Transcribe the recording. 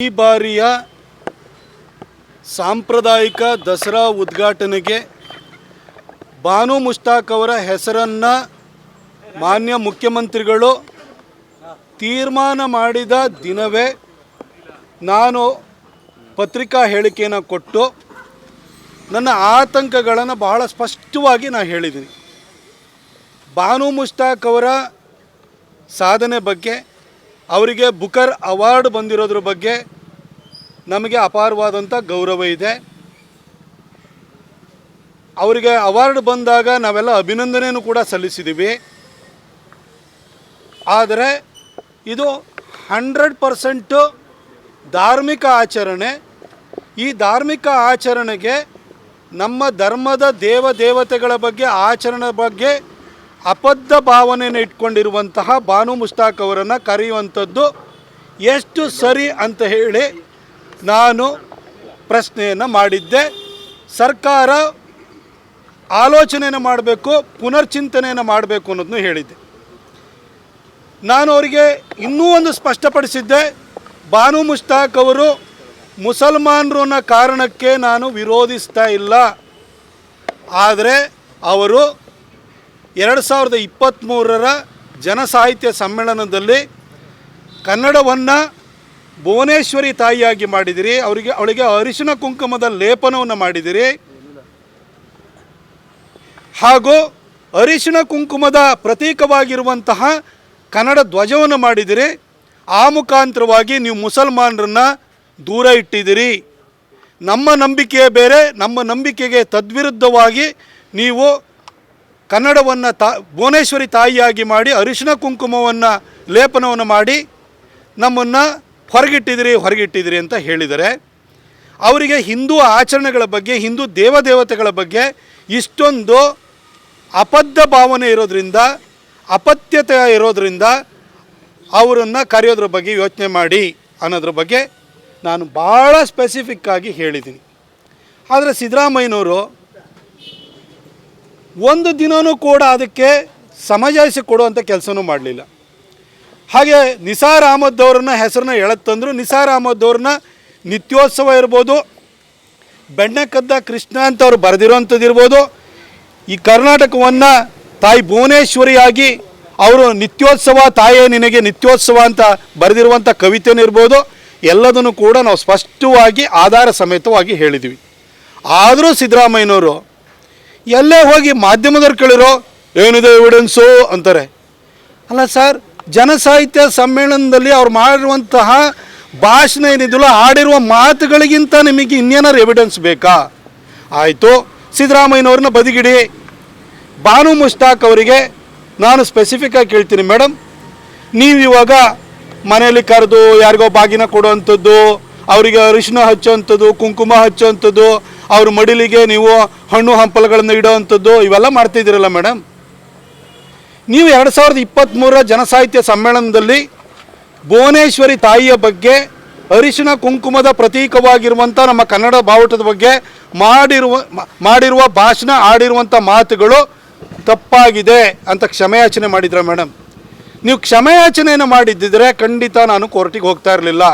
ಈ ಬಾರಿಯ ಸಾಂಪ್ರದಾಯಿಕ ದಸರಾ ಉದ್ಘಾಟನೆಗೆ ಬಾನು ಮುಷ್ತಾಕ್ ಅವರ ಹೆಸರನ್ನು ಮಾನ್ಯ ಮುಖ್ಯಮಂತ್ರಿಗಳು ತೀರ್ಮಾನ ಮಾಡಿದ ದಿನವೇ ನಾನು ಪತ್ರಿಕಾ ಹೇಳಿಕೆಯನ್ನು ಕೊಟ್ಟು ನನ್ನ ಆತಂಕಗಳನ್ನು ಬಹಳ ಸ್ಪಷ್ಟವಾಗಿ ನಾನು ಹೇಳಿದ್ದೀನಿ. ಬಾನು ಮುಷ್ತಾಕ್ ಅವರ ಸಾಧನೆ ಬಗ್ಗೆ ಅವರಿಗೆ ಬುಕರ್ ಅವಾರ್ಡ್ ಬಂದಿರೋದ್ರ ಬಗ್ಗೆ ನಮಗೆ ಅಪಾರವಾದಂಥ ಗೌರವ ಇದೆ. ಅವರಿಗೆ ಅವಾರ್ಡ್ ಬಂದಾಗ ನಾವೆಲ್ಲ ಅಭಿನಂದನೆಯನ್ನು ಕೂಡ ಸಲ್ಲಿಸಿದ್ದೀವಿ ಆದರೆ ಇದು ಹಂಡ್ರೆಡ್ ಪರ್ಸೆಂಟು ಧಾರ್ಮಿಕ ಆಚರಣೆ. ಈ ಧಾರ್ಮಿಕ ಆಚರಣೆಗೆ ನಮ್ಮ ಧರ್ಮದ ದೇವ ದೇವತೆಗಳ ಬಗ್ಗೆ ಆಚರಣೆ ಬಗ್ಗೆ ಅಬದ್ಧ ಭಾವನೆಯನ್ನು ಇಟ್ಕೊಂಡಿರುವಂತಹ ಬಾನು ಮುಸ್ತಾಕ್ ಅವರನ್ನು ಕರೆಯುವಂಥದ್ದು ಎಷ್ಟು ಸರಿ ಅಂತ ಹೇಳಿ ನಾನು ಪ್ರಶ್ನೆಯನ್ನು ಮಾಡಿದ್ದೆ. ಸರ್ಕಾರ ಆಲೋಚನೆಯನ್ನು ಮಾಡಬೇಕು, ಪುನರ್ಚಿಂತನೆಯನ್ನು ಮಾಡಬೇಕು ಅನ್ನೋದನ್ನು ಹೇಳಿದ್ದೆ. ನಾನು ಅವರಿಗೆ ಇನ್ನೂ ಒಂದು ಸ್ಪಷ್ಟಪಡಿಸಿದ್ದೆ, ಬಾನು ಮುಷ್ತಾಕ್ ಅವರು ಮುಸಲ್ಮಾನರು ಅನ್ನೋ ಕಾರಣಕ್ಕೆ ನಾನು ವಿರೋಧಿಸ್ತಾ ಇಲ್ಲ. ಆದರೆ ಅವರು ಎರಡು ಸಾವಿರದ ಇಪ್ಪತ್ತ್ಮೂರರ ಜನಸಾಹಿತ್ಯ ಸಮ್ಮೇಳನದಲ್ಲಿ ಕನ್ನಡವನ್ನು ಭುವನೇಶ್ವರಿ ತಾಯಿಯಾಗಿ ಮಾಡಿದಿರಿ. ಅವರಿಗೆ, ಅವಳಿಗೆ ಅರಿಶಿನ ಕುಂಕುಮದ ಲೇಪನವನ್ನು ಮಾಡಿದಿರಿ. ಹಾಗೂ ಅರಿಶಿನ ಕುಂಕುಮದ ಪ್ರತೀಕವಾಗಿರುವಂತಹ ಕನ್ನಡ ಧ್ವಜವನ್ನು ಮಾಡಿದಿರಿ. ಆ ಮುಖಾಂತರವಾಗಿ ನೀವು ಮುಸಲ್ಮಾನರನ್ನು ದೂರ ಇಟ್ಟಿದ್ದೀರಿ ನಮ್ಮ ನಂಬಿಕೆ ಬೇರೆ, ನಮ್ಮ ನಂಬಿಕೆಗೆ ತದ್ವಿರುದ್ಧವಾಗಿ ನೀವು ಕನ್ನಡವನ್ನು ತಾ, ಭುವನೇಶ್ವರಿ ತಾಯಿಯಾಗಿ ಮಾಡಿ ಅರಿಶಿನ ಕುಂಕುಮವನ್ನು ಲೇಪನವನ್ನು ಮಾಡಿ ನಮ್ಮನ್ನು ಹೊರಗಿಟ್ಟಿದಿರಿ ಹೊರಗಿಟ್ಟಿದಿರಿ ಅಂತ ಹೇಳಿದರೆ ಅವರಿಗೆ ಹಿಂದೂ ಆಚರಣೆಗಳ ಬಗ್ಗೆ, ಹಿಂದೂ ದೇವದೇವತೆಗಳ ಬಗ್ಗೆ ಇಷ್ಟೊಂದು ಅಪದ್ಧ ಭಾವನೆ ಇರೋದರಿಂದ, ಅಪತ್ಯತೆ ಇರೋದರಿಂದ ಅವರನ್ನು ಕರೆಯೋದ್ರ ಬಗ್ಗೆ ಯೋಚನೆ ಮಾಡಿ ಅನ್ನೋದ್ರ ಬಗ್ಗೆ ನಾನು ಭಾಳ ಸ್ಪೆಸಿಫಿಕ್ಕಾಗಿ ಹೇಳಿದ್ದೀನಿ. ಆದರೆ ಸಿದ್ದರಾಮಯ್ಯನವರು ಒಂದು ದಿನವೂ ಕೂಡ ಅದಕ್ಕೆ ಸಮಜಾಯಿಸಿ ಕೊಡುವಂಥ ಕೆಲಸನೂ ಮಾಡಲಿಲ್ಲ. ಹಾಗೆ ನಿಸಾರ್ ಅಹಮದ್ ಅವ್ರನ್ನ ಹೆಸರನ್ನ ಎಳತ್ತಂದ್ರು ನಿಸಾರ್ ಅಹಮದ್ ಅವ್ರನ್ನ ನಿತ್ಯೋತ್ಸವ ಇರ್ಬೋದು ಬೆಣ್ಣೆಕದ್ದ ಕೃಷ್ಣ ಅಂತ ಅವ್ರು ಬರೆದಿರೋವಂಥದ್ದು ಇರ್ಬೋದು, ಈ ಕರ್ನಾಟಕವನ್ನು ತಾಯಿ ಭುವನೇಶ್ವರಿಯಾಗಿ ಅವರು ನಿತ್ಯೋತ್ಸವ, ತಾಯೇ ನಿನಗೆ ನಿತ್ಯೋತ್ಸವ ಅಂತ ಬರೆದಿರುವಂಥ ಕವಿತೆನೂ ಇರ್ಬೋದು, ಎಲ್ಲದನ್ನು ಕೂಡ ನಾವು ಸ್ಪಷ್ಟವಾಗಿ, ಆಧಾರ ಸಮೇತವಾಗಿ ಹೇಳಿದ್ವಿ. ಆದರೂ ಸಿದ್ದರಾಮಯ್ಯನವರು ಎಲ್ಲೇ ಹೋಗಿ ಮಾಧ್ಯಮದವ್ರು ಕೇಳಿರೋ, ಏನಿದೆ ಎವಿಡೆನ್ಸು ಅಂತಾರೆ. ಅಲ್ಲ ಸರ್, ಜನಸಾಹಿತ್ಯ ಸಮ್ಮೇಳನದಲ್ಲಿ ಅವ್ರು ಮಾಡಿರುವಂತಹ ಭಾಷಣ ಏನಿದೆಯಲ್ಲ ಆಡಿರುವ ಮಾತುಗಳಿಗಿಂತ ನಿಮಗೆ ಇನ್ನೇನಾರು ಎವಿಡೆನ್ಸ್ ಬೇಕಾ? ಆಯಿತು, ಸಿದ್ದರಾಮಯ್ಯನವ್ರನ್ನ ಬದಿಗಿಡಿ. ಬಾನು ಮುಷ್ತಾಕ್ ಅವರಿಗೆ ನಾನು ಸ್ಪೆಸಿಫಿಕ್ಕಾಗಿ ಕೇಳ್ತೀನಿ ಮೇಡಮ್ ನೀವು ಇವಾಗ ಮನೆಯಲ್ಲಿ ಕರೆದು ಯಾರಿಗೋ ಬಾಗಿನ ಕೊಡುವಂಥದ್ದು, ಅವರಿಗೆ ಅರಿಶಿನ ಹಚ್ಚುವಂಥದ್ದು, ಕುಂಕುಮ ಹಚ್ಚುವಂಥದ್ದು ಅವ್ರ ಮಡಿಲಿಗೆ ನೀವು ಹಣ್ಣು ಹಂಪಲುಗಳನ್ನು ಇಡೋವಂಥದ್ದು ಇವೆಲ್ಲ ಮಾಡ್ತಿದ್ದೀರಲ್ಲ ಮೇಡಮ್? ನೀವು ಎರಡು ಸಾವಿರದ ಇಪ್ಪತ್ತ್ಮೂರರ ಜನಸಾಹಿತ್ಯ ಸಮ್ಮೇಳನದಲ್ಲಿ ಭುವನೇಶ್ವರಿ ತಾಯಿಯ ಬಗ್ಗೆ, ಅರಿಶಿನ ಕುಂಕುಮದ ಪ್ರತೀಕವಾಗಿರುವಂಥ ನಮ್ಮ ಕನ್ನಡ ಬಾವುಟದ ಬಗ್ಗೆ ಮಾಡಿರುವ ಮಾಡಿರುವ ಭಾಷಣ, ಆಡಿರುವಂಥ ಮಾತುಗಳು ತಪ್ಪಾಗಿದೆ ಅಂತ ಕ್ಷಮೆಯಾಚನೆ ಮಾಡಿದ್ರ ಮೇಡಮ್? ನೀವು ಕ್ಷಮೆಯಾಚನೆಯನ್ನು ಮಾಡಿದ್ದಿದ್ರೆ ಖಂಡಿತ ನಾನು ಕೋರ್ಟಿಗೆ ಹೋಗ್ತಾ ಇರಲಿಲ್ಲ.